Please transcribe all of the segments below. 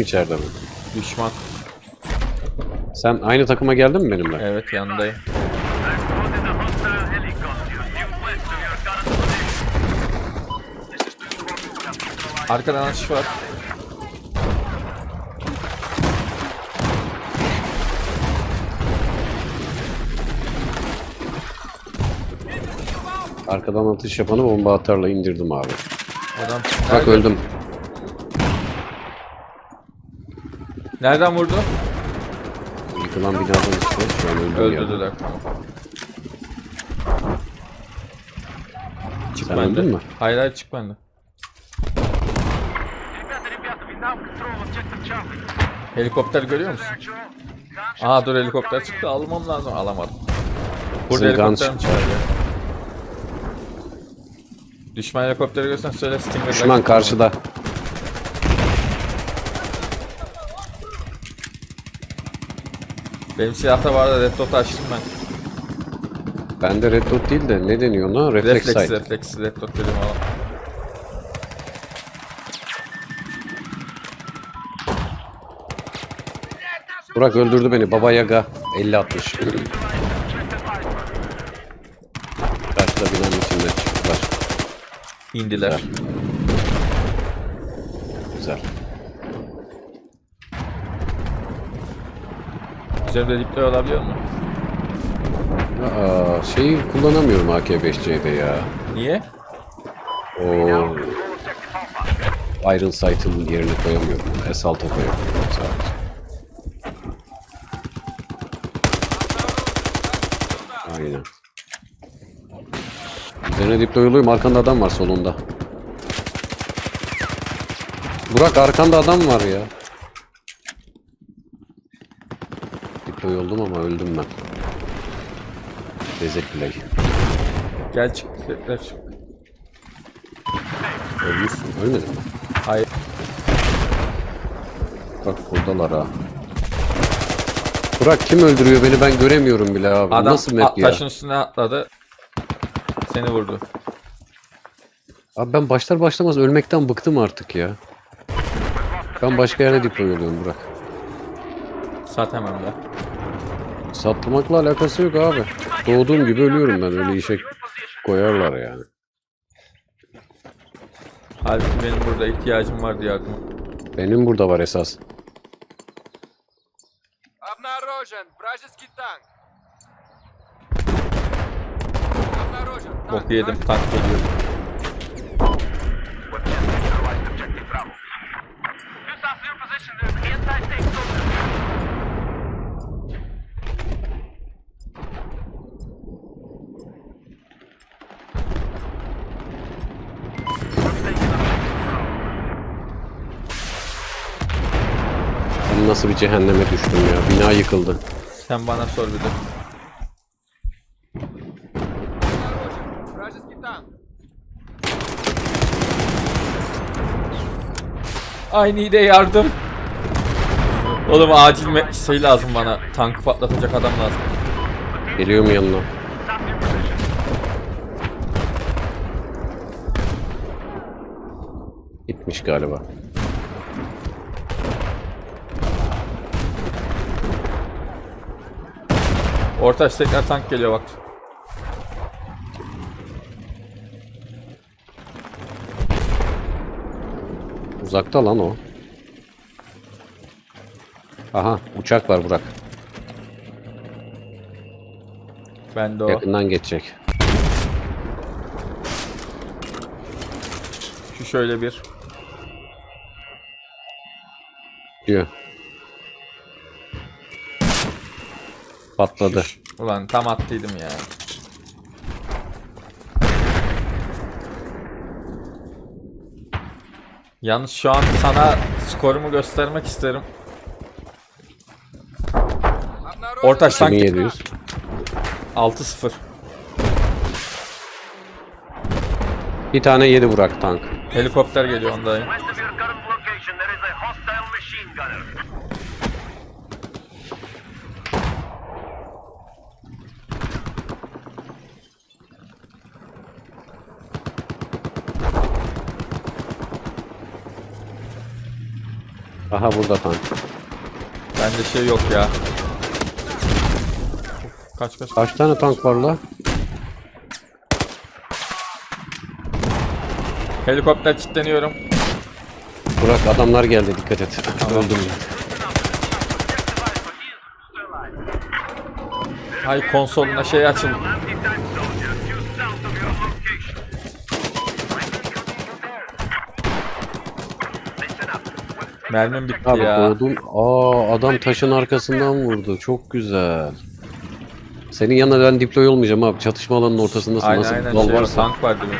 içeride mi? Düşman. Sen aynı takıma geldin mi benimle? Evet position. Arkadan atış var. Arkadan atış yapanı bomba atarla indirdim abi. Adam Bak öldüm. Nereden vurdu? Yıkılan binadan işte şu an öldüm Öldürdüler. Çık Sen bende. öldün? Hayır hayır çık bende. Helikopter görüyor musun? Aa dur helikopter çıktı almam lazım alamadım. Burada Bizim gun helikopterim. Düşman helikopteri görsen söyle Stinger'da. Düşman karşıda. Benim silahta var da red dot açtım ben. Bende red dot değil de ne deniyor ona? Reflex, Reflex, sight. reflex, red dot dedim ama. Burak öldürdü beni. Baba Yaga. 50-60. Karşıda binanın içinde çıktılar. İndiler. Güzel. Üzerimde diploy olabiliyor mu? Aa, şeyi kullanamıyorum AK-5C'de ya. Niye? O Iron Sight'ın yerine koyamıyorum. Assault'a koyamıyorum sadece. Aynen. Üzerine diployuluyum. Arkanda adam var solunda. Burak arkanda adam var ya. Diploy oldum ama öldüm ben. Desert play. Gel çık, tekrar çık. Ölmüşsün. Ölmedin mi? Hayır. Bak buradalar ha. Burak kim öldürüyor beni ben göremiyorum bile abi. Adam Nasıl map ya? taşın üstüne atladı. Seni vurdu. Abi ben başlar başlamaz ölmekten bıktım artık ya. Ben başka yerde deploy oluyorum Burak. Sat hemen de. Saplamakla alakası yok abi. Doğduğum gibi ölüyorum ben. Öyle işe koyarlar yani. Halbuki benim burada ihtiyacım var diye aklıma. Benim burada var esas. Boku yedim tank geliyor. nasıl bir cehenneme düştüm ya. Bina yıkıldı. Sen bana sor bir de. Aynı de yardım. Oğlum acil şey lazım bana. Tankı patlatacak adam lazım. Geliyorum yanına. Gitmiş galiba. Ortaç tekrar tank geliyor bak. Uzakta lan o. Aha uçak var Burak. Ben de o. Yakından geçecek. Şu şöyle bir. Diyor. Patladı. Ulan tam attıydım ya. Yalnız şu an sana skorumu göstermek isterim. Ortaçtan 2700. 6-0. Bir tane yedi Burak tank. Helikopter geliyor ondayım. Aha burada tank. Bende şey yok ya. Kaç kaç. Kaç tane tank var la? Helikopter kilitleniyorum. Burak adamlar geldi dikkat et. Öldüm. Hay konsoluna şey açıldı. Mermim bitti Abi ya. Vurdum. Aa adam taşın arkasından vurdu. Çok güzel. Senin yanına ben deploy olmayacağım abi. Çatışma alanının ortasındasın. Aynen Nasıl aynen. Şey, var, tank var değil mi?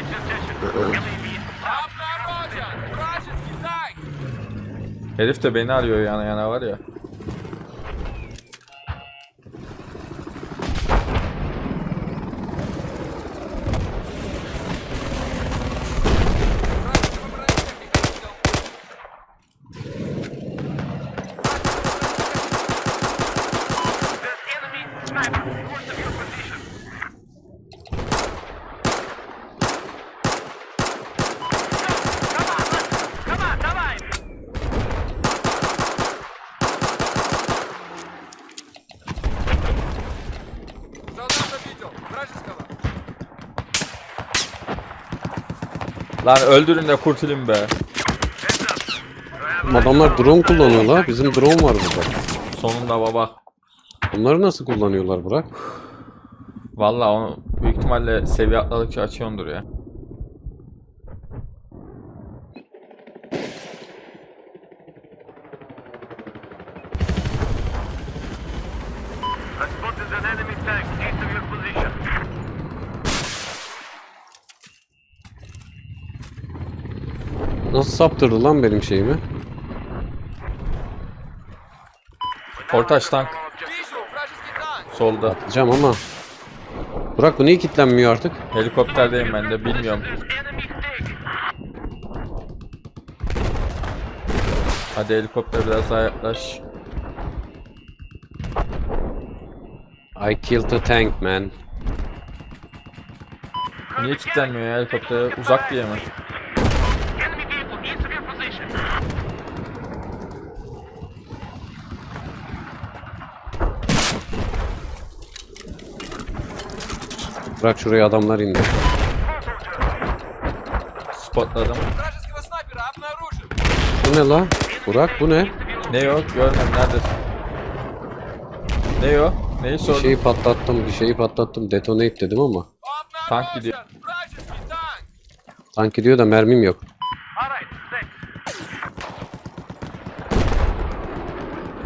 Herif de beni arıyor yana yana var ya. Lan öldürün de kurtulayım be. Adamlar drone kullanıyorlar. Bizim drone var burada. Sonunda baba. Bunları nasıl kullanıyorlar Burak? Vallahi onu büyük ihtimalle seviye atladıkça açıyordur ya. I spotted an enemy tank east of your position. Nasıl saptırdı lan benim şeyimi. Ortaç tank. Solda. Atacağım ama. Burak bu niye kilitlenmiyor artık? Helikopterdeyim ben de bilmiyorum. Hadi helikopter biraz daha yaklaş. I killed a tank man. Niye kilitlenmiyor ya helikopter? Uzak diye mi? Bırak şuraya adamlar indi. Spotladım. Bu ne la? Burak bu ne? Ne yok? Görmem neredesin? Ne yok? Neyi sordun? Bir sordun? şeyi patlattım, bir şeyi patlattım. Detonate dedim ama. Tank gidiyor. Sanki diyor da mermim yok.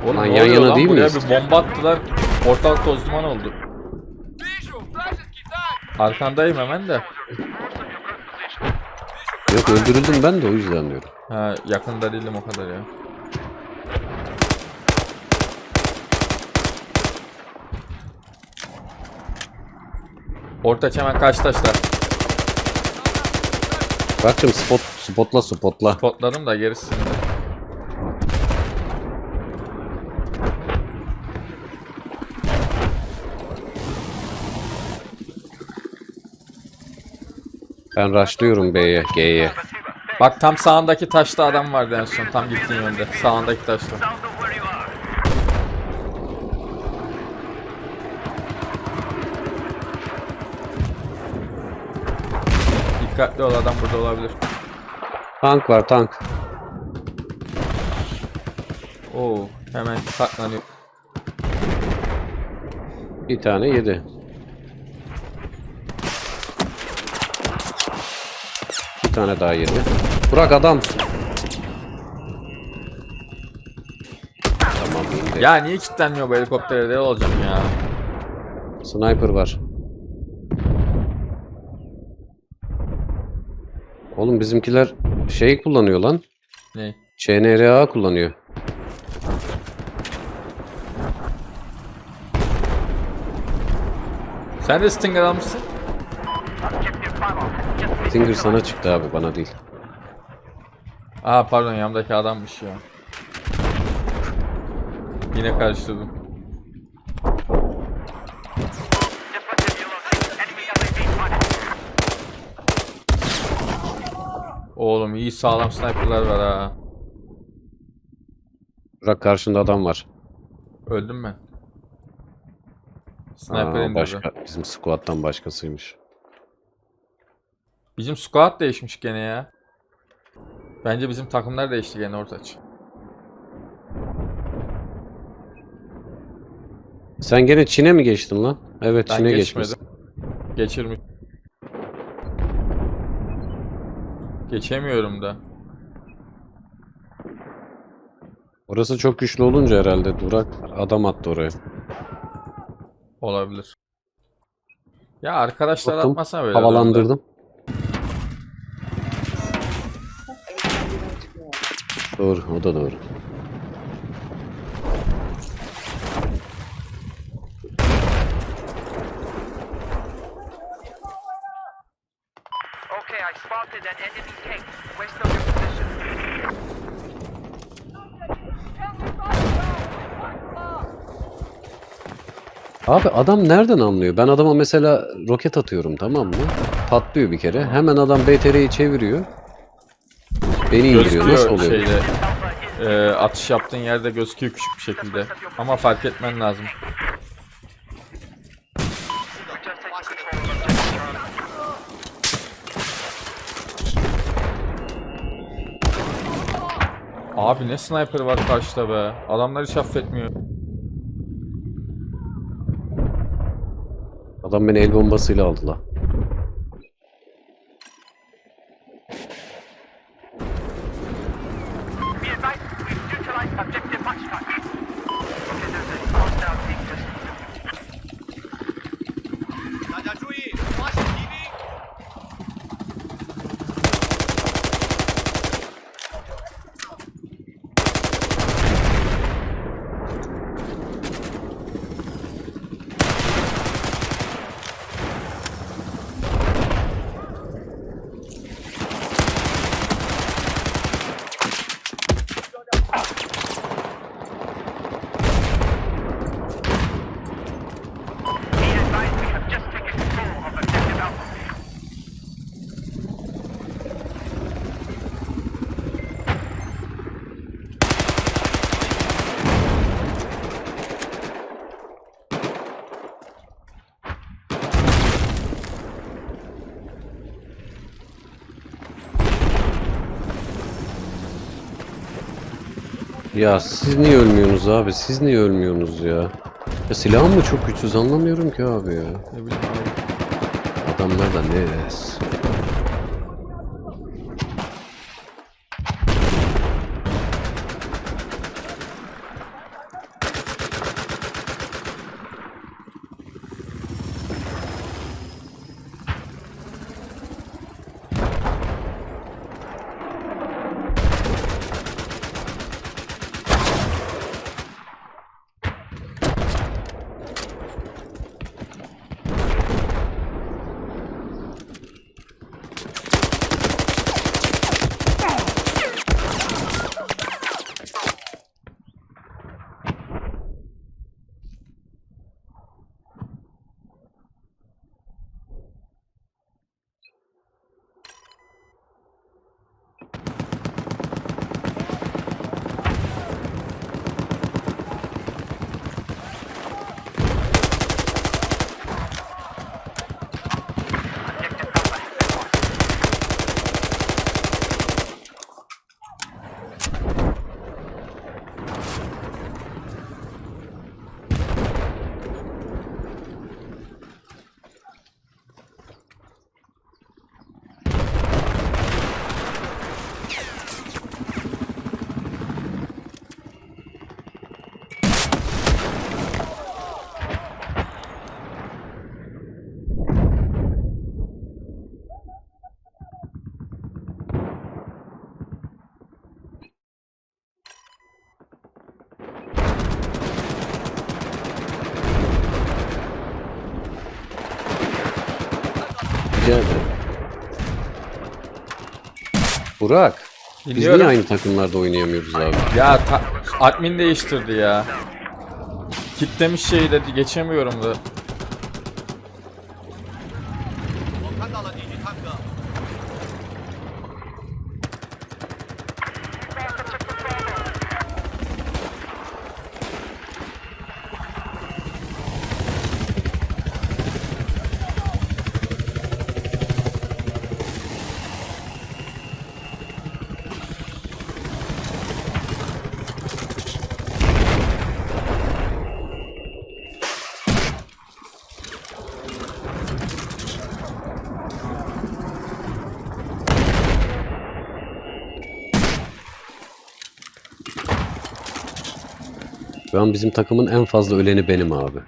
Oğlum Lan yan yana değil Buraya miyiz? bir bomba attılar. Ortalık toz oldu. Arkandayım hemen de. Yok öldürüldüm ben de o yüzden diyorum. Ha yakında değilim o kadar ya. Orta çemen kaç taşlar? Kaçım spot spotla spotla. Spotladım da gerisini Ben rushlıyorum B'ye, G'ye. Bak tam sağındaki taşta adam vardı en son. Tam gittiğin yönde. Sağındaki taşta. Dikkatli ol adam burada olabilir. Tank var tank. Oo hemen saklanıyor. Bir tane yedi. Tane daha yedi. Burak adam. Tamam indi. Ya niye kilitlenmiyor bu helikoptere? Ne olacağım ya? Sniper var. Oğlum bizimkiler şey kullanıyor lan. Ne? CNRA kullanıyor. Sen de Stinger almışsın. Stinger sana çıktı abi bana değil. Aa pardon yanımdaki adammış ya. Yine karıştırdım. Oğlum iyi sağlam sniperlar var ha. Burak karşında adam var. Öldüm ben. Sniper Aa, indirdi. başka, bizim squad'dan başkasıymış. Bizim squad değişmiş gene ya. Bence bizim takımlar değişti gene ortaç. Sen gene Çin'e mi geçtin lan? Evet Ben Çin'e geçmedim. geçmişsin. Geçirmiş. Geçemiyorum da. Orası çok güçlü olunca herhalde Burak adam attı oraya. Olabilir. Ya arkadaşlar Baktım, atmasana böyle. durumda. Havalandırdım. Doğru, o da doğru. Okay, I spotted an enemy tank west of your position. Abi adam nereden anlıyor? Ben adama mesela roket atıyorum tamam mı? Patlıyor bir kere. Hemen adam BTR'yi çeviriyor. Beni indiriyor. Nasıl Gözüküyor oluyor? şeyde. e, atış yaptığın yerde gözüküyor küçük bir şekilde. Ama fark etmen lazım. Abi ne sniper var karşıda be. Adamlar hiç affetmiyor. Adam beni el bombasıyla aldı la. Ya siz niye ölmüyorsunuz abi? Siz niye ölmüyorsunuz ya? Ya silahım mı çok güçsüz anlamıyorum ki abi ya. Ne bileyim abi. Adamlar da ne Rica ederim. Burak. Biz niye aynı takımlarda oynayamıyoruz abi? Ya ta- admin değiştirdi ya. Kitlemiş şeyi geçemiyorum da. Şu an bizim takımın en fazla öleni benim abi.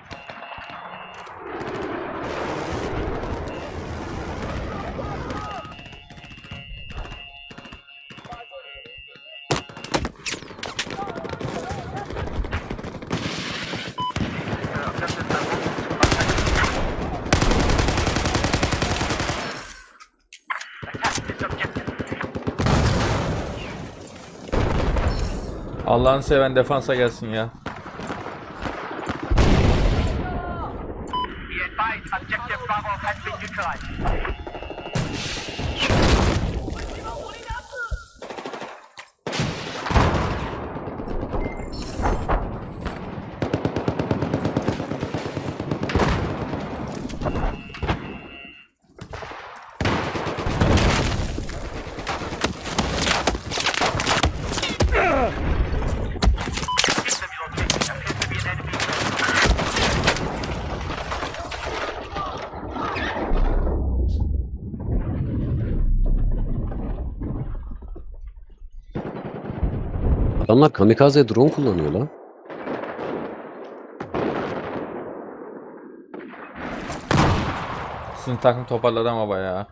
Allah'ını seven defansa gelsin ya. side. Adamlar kamikaze drone kullanıyor lan. Sizin takım toparladı ama bayağı.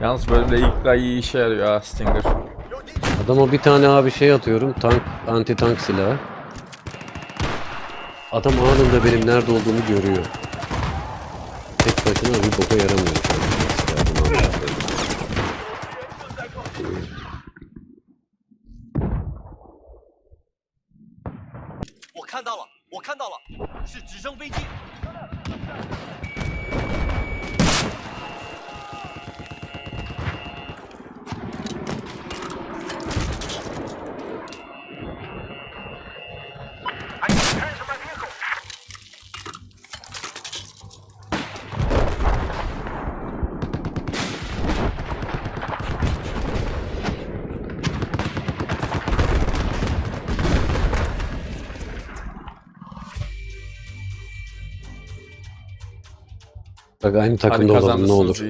Yalnız böyle ilk ay iyi işe yarıyor ha Stinger. Adama bir tane abi şey atıyorum. Tank, anti tank silahı. Adam anında benim nerede olduğumu görüyor. Tek başına bir boka yaramıyor Bak aynı Hadi takımda olalım ne olur.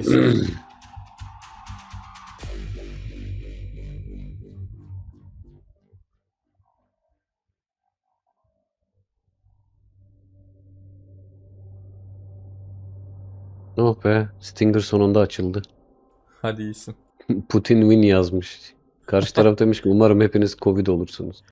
oh be. Stinger sonunda açıldı. Hadi iyisin. Putin win yazmış. Karşı taraf demiş ki umarım hepiniz Covid olursunuz.